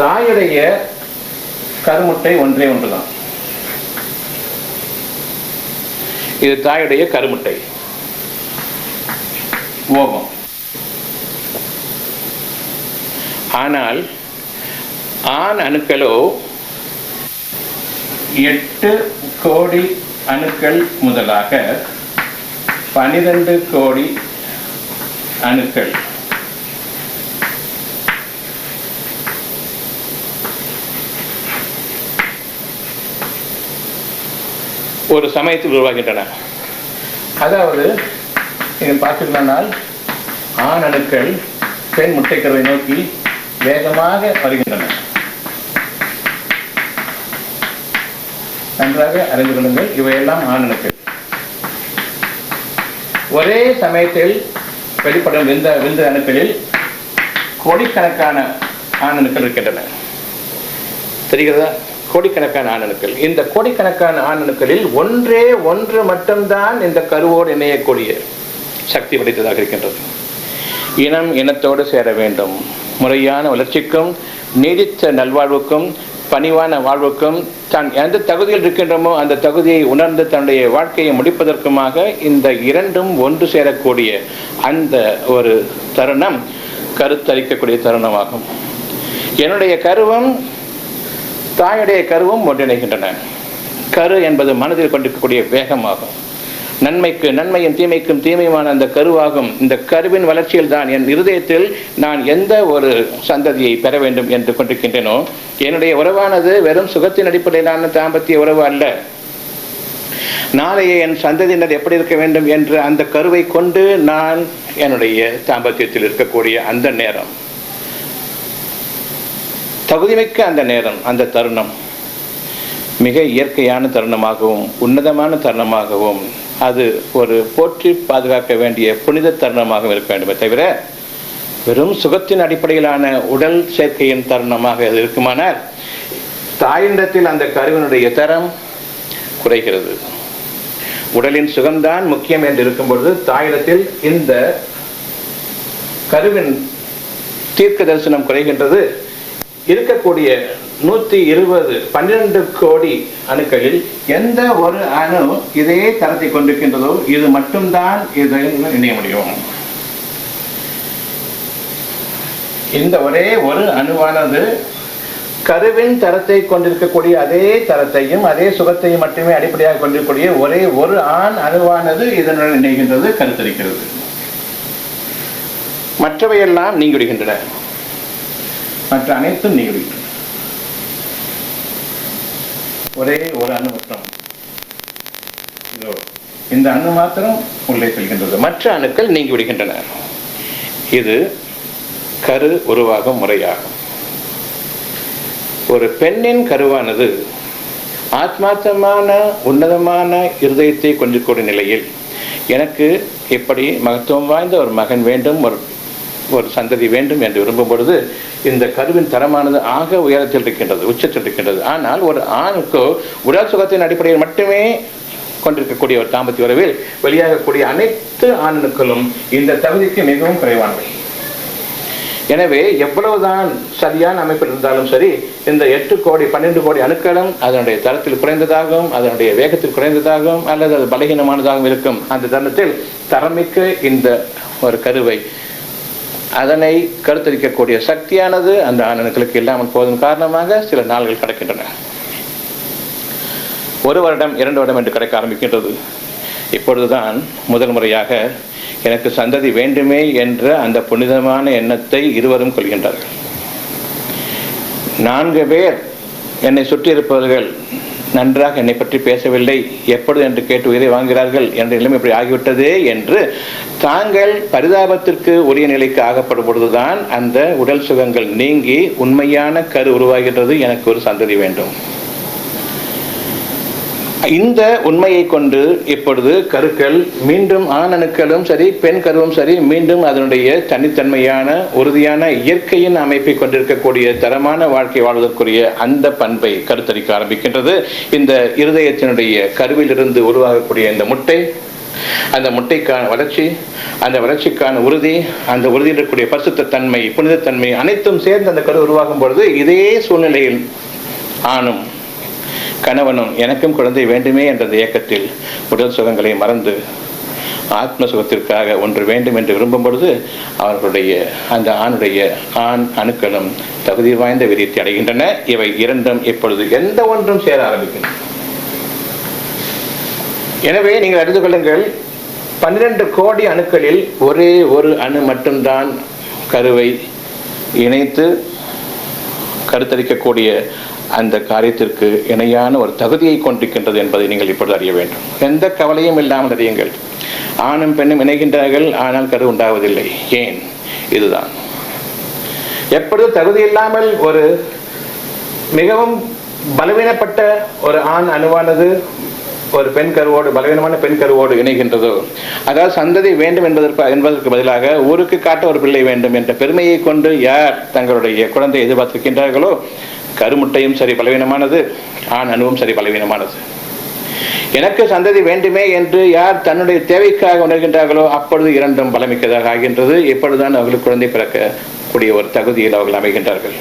தாயுடைய கருமுட்டை ஒன்றே ஒன்றுதான். இது தாயுடைய கருமுட்டை. ஓகம் ஆனால் ஆண் அணுக்களோ எட்டு கோடி அணுக்கள் முதலாக பனிரெண்டு கோடி அணுக்கள். ஒரு சமயத்தில் உருவாகின்றன. அதாவது நீங்கள் பார்த்துக்கலானால் ஆண் அணுக்கள் பெண் முட்டைக்கருவை நோக்கி வேகமாக வருகின்றன. நன்றாக அறிந்து கொள்ளுங்கள் இவையெல்லாம் ஆண் அணுக்கள் ஒரே சமயத்தில் வெளிப்படும் விந்த விந்து அணுக்களில் கோடிக்கணக்கான ஆண் அணுக்கள் இருக்கின்றன. தெரிகிறதா? கோடிக்கணக்கான ஆணணுக்கள் இந்த கோடிக்கணக்கான ஆணணுக்களில் ஒன்றே ஒன்று மட்டும்தான் இந்த கருவோடு இணையக்கூடிய சக்தி படைத்ததாக இருக்கின்றது. இனம் இனத்தோடு சேர வேண்டும். முறையான வளர்ச்சிக்கும் நீடித்த நல்வாழ்வுக்கும் பணிவான வாழ்வுக்கும் தான் எந்த தகுதியில் இருக்கின்றோமோ அந்த தகுதியை உணர்ந்து தன்னுடைய வாழ்க்கையை முடிப்பதற்குமாக இந்த இரண்டும் ஒன்று சேரக்கூடிய அந்த ஒரு தருணம் கருத்தரிக்கக்கூடிய தருணமாகும். என்னுடைய கருவம் தாயுடைய கருவும் ஒன்றிணைகின்றன. கரு என்பது மனதில் கொண்டிருக்கக்கூடிய வேகமாகும். நன்மைக்கு நன்மையும் தீமைக்கும் தீமையுமான அந்த கருவாகும். இந்த கருவின் வளர்ச்சியில் தான் என் இருதயத்தில் நான் எந்த ஒரு சந்ததியை பெற வேண்டும் என்று கொண்டிருக்கின்றனோ. என்னுடைய உறவானது வெறும் சுகத்தின் அடிப்படையிலான தாம்பத்திய உறவு அல்ல. நாளைய என் சந்ததியினர் எப்படி இருக்க வேண்டும் என்று அந்த கருவை கொண்டு நான் என்னுடைய தாம்பத்தியத்தில் இருக்கக்கூடிய அந்த நேரம். தகுதிமிக்க அந்த நேரம் அந்த தருணம் மிக இயற்கையான தருணமாகவும் உன்னதமான தருணமாகவும் அது ஒரு போற்றி பாதுகாக்க வேண்டிய புனித தருணமாகவும் இருக்க வேண்டுமே தவிர வெறும் சுகத்தின் அடிப்படையிலான உடல் சேர்க்கையின் தருணமாக அது இருக்குமானால் தாயிண்டத்தில் அந்த கருவினுடைய தரம் குறைகிறது. உடலின் சுகம்தான் முக்கியம் என்று இருக்கும் பொழுது தாயிடத்தில் இந்த கருவின் தீர்க்க தரிசனம் குறைகின்றது. இருக்கக்கூடிய நூத்தி இருபது பன்னிரண்டு கோடி அணுக்களில் எந்த ஒரு அணு இதே தரத்தை கொண்டிருக்கின்றதோ இது மட்டும்தான் இதை இணைய முடியும். இந்த ஒரே ஒரு அணுவானது கருவின் தரத்தை கொண்டிருக்கக்கூடிய அதே தரத்தையும் அதே சுகத்தையும் மட்டுமே அடிப்படையாக கொண்டிருக்கக்கூடிய ஒரே ஒரு ஆண் அணுவானது இதனுடன் இணைகின்றது கருத்தரிக்கிறது. மற்றவையெல்லாம் நீங்கிவிடுகின்றன. மற்ற அனைத்தும் நீங்கிவிடுகின்றன ஒரே ஒரு அணு இதோ இந்த அணு மாத்திரம் உள்ளே செல்கின்றது. மற்ற அணுக்கள் நீங்கி விடுகின்றன. இது கரு உருவாகும் முறையாகும். ஒரு பெண்ணின் கருவானது ஆத்மார்த்தமான உன்னதமான இருதயத்தை கொஞ்சக்கூடிய நிலையில் எனக்கு இப்படி மகத்துவம் வாய்ந்த ஒரு மகன் வேண்டும் ஒரு ஒரு சந்ததி வேண்டும் என்று விரும்பும் பொழுது இந்த கருவின் தரமானது ஆக உயரத்தில் இருக்கின்றது உச்சத்தில் இருக்கின்றது. ஆனால் ஒரு ஆணுக்கோ உடல் சுகத்தின் அடிப்படையில் மட்டுமே கொண்டிருக்கக்கூடிய ஒரு தாம்பத்திய உறவில் வெளியாகக்கூடிய அனைத்து ஆணுக்களும் இந்த தகுதிக்கு மிகவும் குறைவானவை. எனவே எவ்வளவுதான் சரியான அமைப்பில் இருந்தாலும் சரி இந்த எட்டு கோடி பன்னெண்டு கோடி அணுக்களும் அதனுடைய தரத்தில் குறைந்ததாகவும் அதனுடைய வேகத்தில் குறைந்ததாகவும் அல்லது அது பலகீனமானதாகவும் இருக்கும். அந்த தருணத்தில் தரமிக்க இந்த ஒரு கருவை அதனை கருத்தரிக்கக்கூடிய சக்தியானது அந்த ஆணணுக்களுக்கு இல்லாமல் போவதன் காரணமாக சில நாள்கள் கிடக்கின்றன. ஒரு வருடம் இரண்டு வருடம் என்று கிடைக்க ஆரம்பிக்கின்றது. இப்பொழுதுதான் முதல் முறையாக எனக்கு சந்ததி வேண்டுமே என்ற அந்த புனிதமான எண்ணத்தை இருவரும் கொள்கின்றார்கள். நான்கு பேர் என்னை சுற்றி இருப்பவர்கள் நன்றாக என்னை பற்றி பேசவில்லை. எப்பொழுது என்று கேட்டு உயிரை வாங்குகிறார்கள் என்ற நிலைமை இப்படி ஆகிவிட்டதே என்று தாங்கள் பரிதாபத்திற்கு உரிய நிலைக்கு ஆகப்படும் பொழுதுதான் அந்த உடல் சுகங்கள் நீங்கி உண்மையான கரு உருவாகின்றது எனக்கு ஒரு சந்ததி வேண்டும். இந்த உண்மையை கொண்டு இப்பொழுது கருக்கள் மீண்டும் ஆணணுக்களும் சரி பெண் கருவும் சரி மீண்டும் அதனுடைய தனித்தன்மையான உறுதியான இயற்கையின் அமைப்பை கொண்டிருக்கக்கூடிய தரமான வாழ்க்கை வாழ்வதற்குரிய அந்த பண்பை கருத்தரிக்க ஆரம்பிக்கின்றது. இந்த இருதயத்தினுடைய கருவிலிருந்து உருவாகக்கூடிய இந்த முட்டை அந்த முட்டைக்கான வளர்ச்சி அந்த வளர்ச்சிக்கான உறுதி அந்த உறுதியில் இருக்கக்கூடிய பரிசுத்த தன்மை புனிதத்தன்மை அனைத்தும் சேர்ந்து அந்த கரு உருவாகும் பொழுது இதே சூழ்நிலையில் ஆணும் கணவனும் எனக்கும் குழந்தை வேண்டுமே என்ற இயக்கத்தில் உடல் சுகங்களை மறந்து ஆத்ம சுகத்திற்காக ஒன்று வேண்டும் என்று விரும்பும் பொழுது அவர்களுடைய அந்த ஆணுடைய ஆண் அணுக்களும் தகுதி வாய்ந்த விரியத்தை அடைகின்றன. இவை இரண்டும் இப்பொழுது எந்த ஒன்றும் சேர ஆரம்பிக்கின்றன. எனவே நீங்கள் அறிந்து கொள்ளுங்கள் பன்னிரண்டு கோடி அணுக்களில் ஒரே ஒரு அணு மட்டும்தான் கருவை இணைத்து கருத்தரிக்கக்கூடிய அந்த காரியத்திற்கு இணையான ஒரு தகுதியை கொண்டிருக்கின்றது என்பதை நீங்கள் இப்பொழுது அறிய வேண்டும். எந்த கவலையும் இல்லாமல் அறியுங்கள். ஆணும் பெண்ணும் இணைகின்றார்கள் ஆனால் கரு உண்டாவதில்லை. ஏன்? இதுதான். எப்பொழுது தகுதி இல்லாமல் ஒரு மிகவும் பலவீனப்பட்ட ஒரு ஆண் அணுவானது ஒரு பெண் கருவோடு பலவீனமான பெண் கருவோடு இணைகின்றதோ? அதாவது சந்ததி வேண்டும் என்பதற்கு என்பதற்கு பதிலாக ஊருக்கு காட்ட ஒரு பிள்ளை வேண்டும் என்ற பெருமையை கொண்டு யார் தங்களுடைய குழந்தையை எதிர்பார்த்திருக்கின்றார்களோ கருமுட்டையும் சரி பலவீனமானது ஆண் அணுவும் சரி பலவீனமானது. எனக்கு சந்ததி வேண்டுமே என்று யார் தன்னுடைய தேவைக்காக உணர்கின்றார்களோ அப்பொழுது இரண்டும் பலமிக்கதாக ஆகின்றது. எப்பொழுதுதான் அவர்களுக்கு குழந்தை பிறக்கக்கூடிய ஒரு தகுதியில் அவர்கள் அமைகின்றார்கள்.